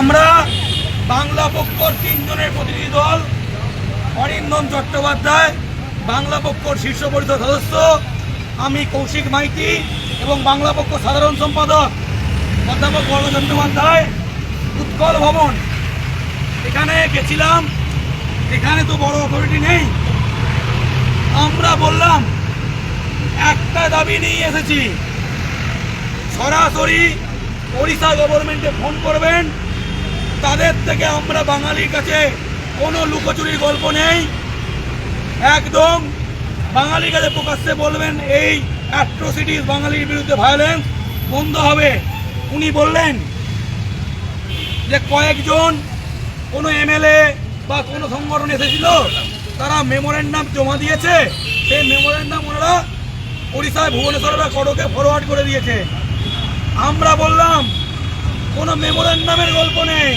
আমরা বাংলা পক্ষর তিনজনের প্রতিনিধি দল, অরিন্দম চট্টোপাধ্যায়, বাংলা পক্ষর শীর্ষ পরিষদ সদস্য, আমি কৌশিক মাইতি এবং বাংলা পক্ষ সাধারণ সম্পাদক অধ্যাপক বর্গ চট্টোপাধ্যায়, উৎকল ভবন। এখানে গেছিলাম, এখানে তো বড় অথরিটি নেই। আমরা বললাম, একটা দাবি নিয়ে এসেছি। সরাসরি ওড়িশা গভর্নমেন্টে ফোন করবেন তাদের থেকে আমরা বাঙালির কাছে কোনো লুকোচুরির গল্প নেই। একদম বাঙালির কাছে প্রকাশ্যে বলবেন, এই অ্যাট্রোসিটিস বাঙালির বিরুদ্ধে ভায়োলেন্স বন্ধ হবে। উনি বললেন যে কয়েকজন কোনো এমএলএ বা কোনো সংগঠন এসেছিল, তারা মেমোরেন্ডাম জমা দিয়েছে। সেই মেমোরেন্ডাম ওনারা ওড়িশায় ভুবনেশ্বর বা কটকে ফরওয়ার্ড করে দিয়েছে। আমরা বললাম কোনো মেমোরেন্ডামের গল্প নেই।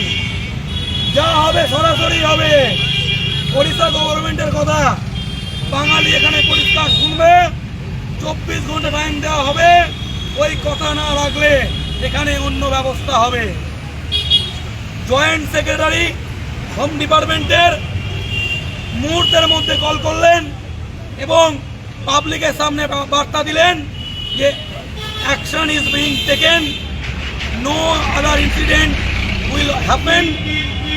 যা হবে সরাসরি হবে। ওড়িশা গভর্নমেন্টের কথা। বাঙালি এখানে পরিষ্কার শুনবে। চব্বিশ ঘণ্টা টাইম দেওয়া হবে। ওই কথা না রাখলে এখানে অন্য ব্যবস্থা হবে। জয়েন্ট সেক্রেটারি, হোম ডিপার্টমেন্টের মুহূর্তের মধ্যে কল করলেন এবং পাবলিকের সামনে বার্তা দিলেন যে action is being taken no other incident will happen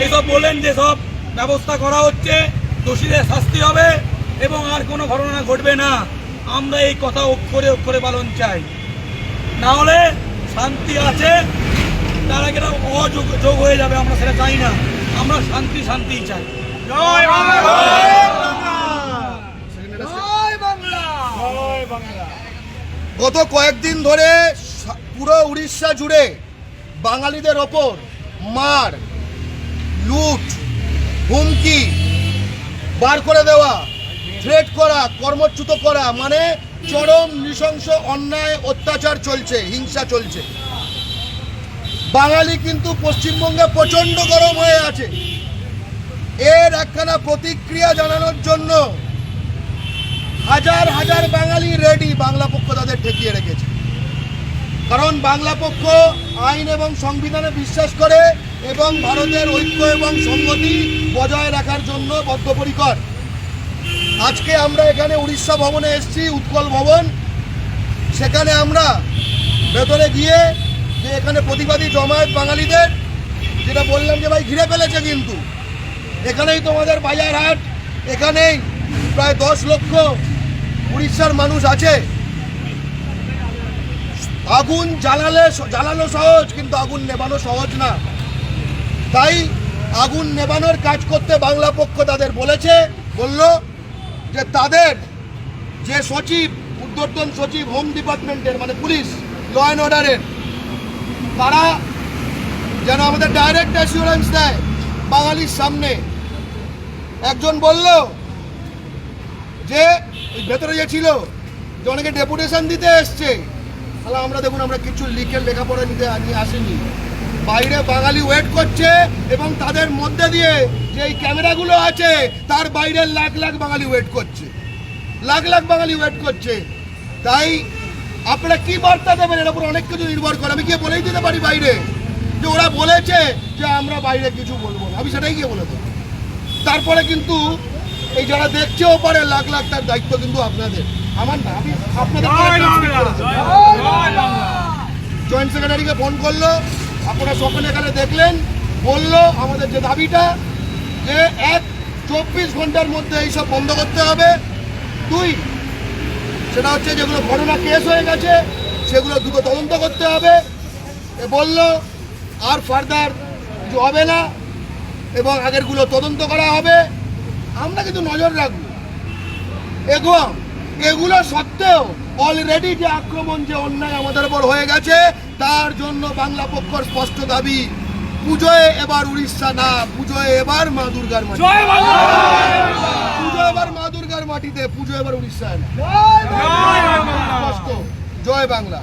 এসব বললেন যে সব ব্যবস্থা করা হচ্ছে দোষীদের শাস্তি হবে এবং আর কোনো ঘটনা ঘটবে না। আমরা এই কথা অক্ষরে অক্ষরে পালন চাই। না হলে শান্তি আছে তার আগে অযোগ যোগ হয়ে যাবে আমরা সেটা চাই না। আমরা শান্তি শান্তি চাই। জয় বাংলা! গত কয়েকদিন ধরে পুরো উড়িষ্যা জুড়ে বাঙালিদের ওপর মার, লুট, হুমকি, বার করে দেওয়া থ্রেট করা, কর্মচ্যুত করা মানে চরম নৃশংস অন্যায়, অত্যাচার চলছে, হিংসা চলছে। বাঙালি কিন্তু পশ্চিমবঙ্গে প্রচণ্ড গরম হয়ে আছে। এর একখানা প্রতিক্রিয়া জানানোর জন্য হাজার হাজার বাঙালি রেডি বাংলা পক্ষ তাদের ঠেকিয়ে রেখেছে কারণ বাংলা পক্ষ আইন এবং সংবিধানে বিশ্বাস করে এবং ভারতের ঐক্য এবং সংগতি বজায় রাখার জন্য বদ্ধপরিকর। আজকে আমরা এখানে উড়িষ্যা ভবনে এসেছি, উৎকল ভবন। সেখানে আমরা ভেতরে গিয়ে যে এখানে প্রতিবাদী জমায়েত বাঙালিদের, যেটা বললাম যে ভাই ঘিরে ফেলেছে কিন্তু। এখানেই তোমাদের বাজার হাট এখানেই প্রায় দশ লক্ষ উড়িষ্যার মানুষ আছে। আগুন জ্বালালে জ্বালানো সহজ, কিন্তু আগুন নেবানো সহজ না। তাই আগুন নেবানোর কাজ করতে বাংলা পক্ষ তাদের বলেছে, বলল যে তাদের যে সচিব উদ্যোতন সচিব, হোম ডিপার্টমেন্টের মানে পুলিশ ল অ্যান্ড অর্ডারের তারা যেন আমাদের ডাইরেক্ট অ্যাসিওরেন্স দেয় বাঙালির সামনে। একজন বলল যে ভেতরে যে ছিল, যে অনেকে ডেপুটেশন দিতে এসছে তাহলে আমরা দেখুন, আমরা কিছু লিখে লেখাপড়া নিতে নিয়ে আসিনি। বাইরে বাঙালি ওয়েট করছে এবং তাদের মধ্যে দিয়ে যে এই ক্যামেরাগুলো আছে, তার বাইরে লাখ লাখ বাঙালি ওয়েট করছে। লাখ লাখ বাঙালি ওয়েট করছে। তাই আপনারা কি বার্তা দেবেন? এর উপর অনেক কিছু নির্ভর করে। আমি গিয়ে বলেই দিতে পারি বাইরে। যে ওরা বলেছে যে আমরা বাইরে কিছু বলব না। আমি সেটাই গিয়ে বলে দেবো। তারপরে কিন্তু এই যারা দেখছেও পারে লাখ লাখ তার দায়িত্ব কিন্তু আপনাদের। আমার না আমি আপনাদের জয়েন্ট সেক্রেটারিকে ফোন করল আপনারা সকলে এখানে দেখলেন বলল আমাদের যে দাবিটা যে এক চব্বিশ ঘণ্টার মধ্যে এইসব বন্ধ করতে হবে। দুই সেটা হচ্ছে যেগুলো ঘটনা কেস হয়ে গেছে সেগুলো দুটো তদন্ত করতে হবে। এ বলল আর ফার্দার কিছু হবে না এবং আগেরগুলো তদন্ত করা হবে। আমরা কিন্তু নজর রাখব। এবং এগুলো সত্ত্বেও অলরেডি যে আক্রমণ যে অন্যায় আমাদের উপর হয়ে গেছে তার জন্য বাংলা পক্ষর স্পষ্ট দাবি পুজোয় এবার উড়িষ্যা না পুজোয় এবার মা দুর্গার মাটি। পুজো এবার মা দুর্গার মাটিতে পুজো এবার উড়িষ্যায় না। স্পষ্ট। জয় বাংলা!